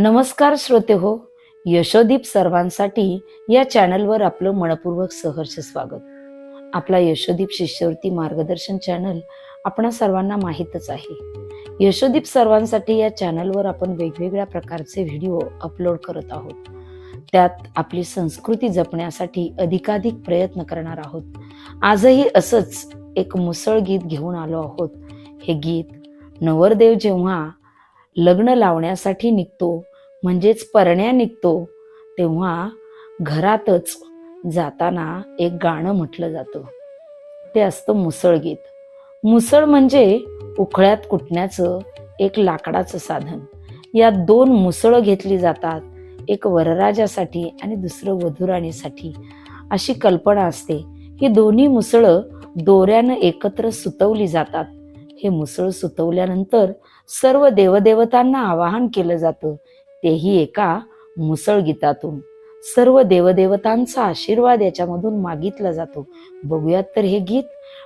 नमस्कार श्रोते हो यशोदीप सर्वांसाठी या चॅनलवर आपलं मनपूर्वक सहर्ष स्वागत. आपला यशोदीप शिष्यवृत्ती मार्गदर्शन चॅनल आपणा सर्वांना माहीतच आहे. यशोदीप सर्वांसाठी या चॅनलवर आपण वेगवेगळ्या प्रकारचे व्हिडिओ अपलोड करत आहोत. त्यात आपली संस्कृती जपण्यासाठी अधिकाधिक प्रयत्न करणार आहोत. आजही असंच एक मुसळ गीत घेऊन आलो आहोत. हे गीत नवरदेव जेव्हा लग्न लावण्यासाठी निघतो म्हणजेच परण्या निघतो तेव्हा घरातच जाताना एक गाणं म्हटलं जातं. ते असतं मुसळ गीत. मुसळ म्हणजे उखळ्यात कुटण्याचं एक लाकडाचं साधन. यात दोन मुसळं घेतली जातात एक वरराजासाठी आणि दुसरं वधुराणीसाठी. अशी कल्पना असते. ही दोन्ही मुसळं दोऱ्यानं एकत्र सुतवली जातात. हे मुसळ सुतवल्यानंतर सर्व देवदेवतांना आवाहन केलं जातं. तेही एका मुसळ गीतातून. सर्व देवदेवतांचा आशीर्वाद याच्यामधून मागितला जातो. बघूयात तर हे गीत.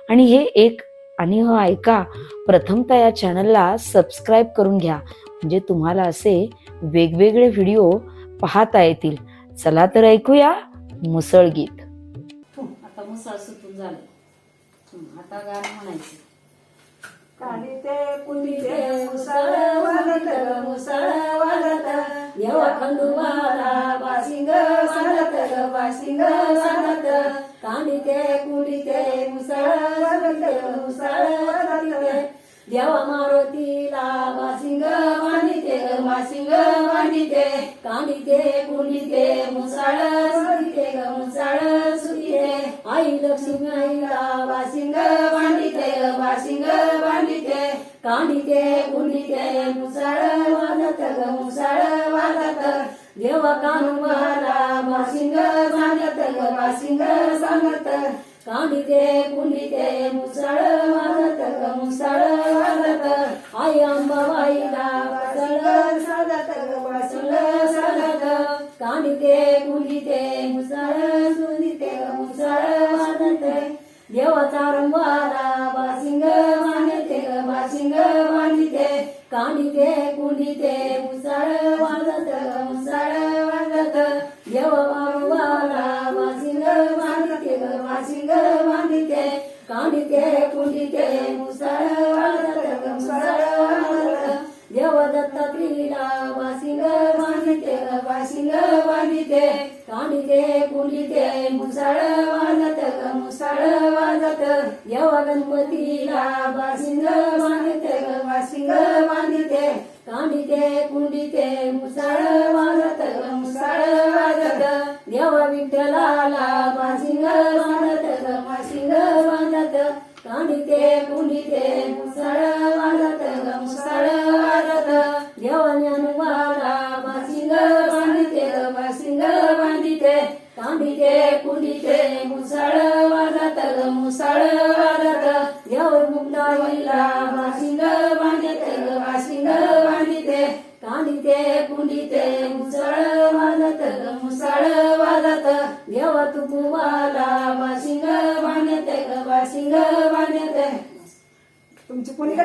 आणि हे एक आणि हो ऐका प्रथमतः या चॅनलला सबस्क्राईब करून घ्या. म्हणजे तुम्हाला असे वेगवेगळे व्हिडिओ पाहता येतील. चला तर ऐकूया मुसळ गीत. आता मुसळ सुटून झालं. आता गाणं म्हणायचं. कालिते कुलिते मुसळ वाजत ग मुसळ वाजत येवा खंडोबाला बासिंग साधत ग बासिंग साधत कांडिते कुंडिते मुसळ वाजत ग मुसळ वाजत देवा मारुतीला बासिंग बांधिते ग बासिंग कानिते कांडिते कुंडिते मुसळ सुरिते ग मुसळ सुरिते आई लक्ष्मी कांडिते मुसळ वाजत ग मुसळ वाजत देवा कानुबाला बासिंग सांगत ग बासिंग सांगत कानिते कुंडिते मुसळ वाजत ग मुसळ वाजत आई अंबाबाईला बासिंग साधत ग बासिंग साधत कानिते कुंडिते मुसळ सुनिते ग मुसळ वाजत देवाचा रंगवाला बासिंग मानते ग बासिंग बांधिते कांडिते कुंडिते मुसळ वाजत मुसळ वाजत. देव मारुवाला वासिंग बांधते ग बासिंग बांधिते. कांडिते कुंडिते मुसळ वाजत ग मुसळ वाजत. देव दत्तात्रीला बासिंग बांधिते ग बासिंग बांधिते कांडिते कुंडिते मुसळ वाजत ग मुसळ वाजत. देव गणपतीला बासिंग बांधिते ग बासिंग बांधिते कुंडिते मुसळ वाजत वाजत. विठ्ठलाला बांधत ग बासिंग बांधत कुंडिते कुंडिते मुसळ वाजत ग मुसळ वाजत. देव मुक्ताईला बासिंग बांधिते ग बासिंग बांधिते. कांडिते कुंडिते मुसळ वाजत ग मुसळ वाजत. देव तुकुवाला बासिंग बांधते ग बासिंग बांधते. तुमची कोणी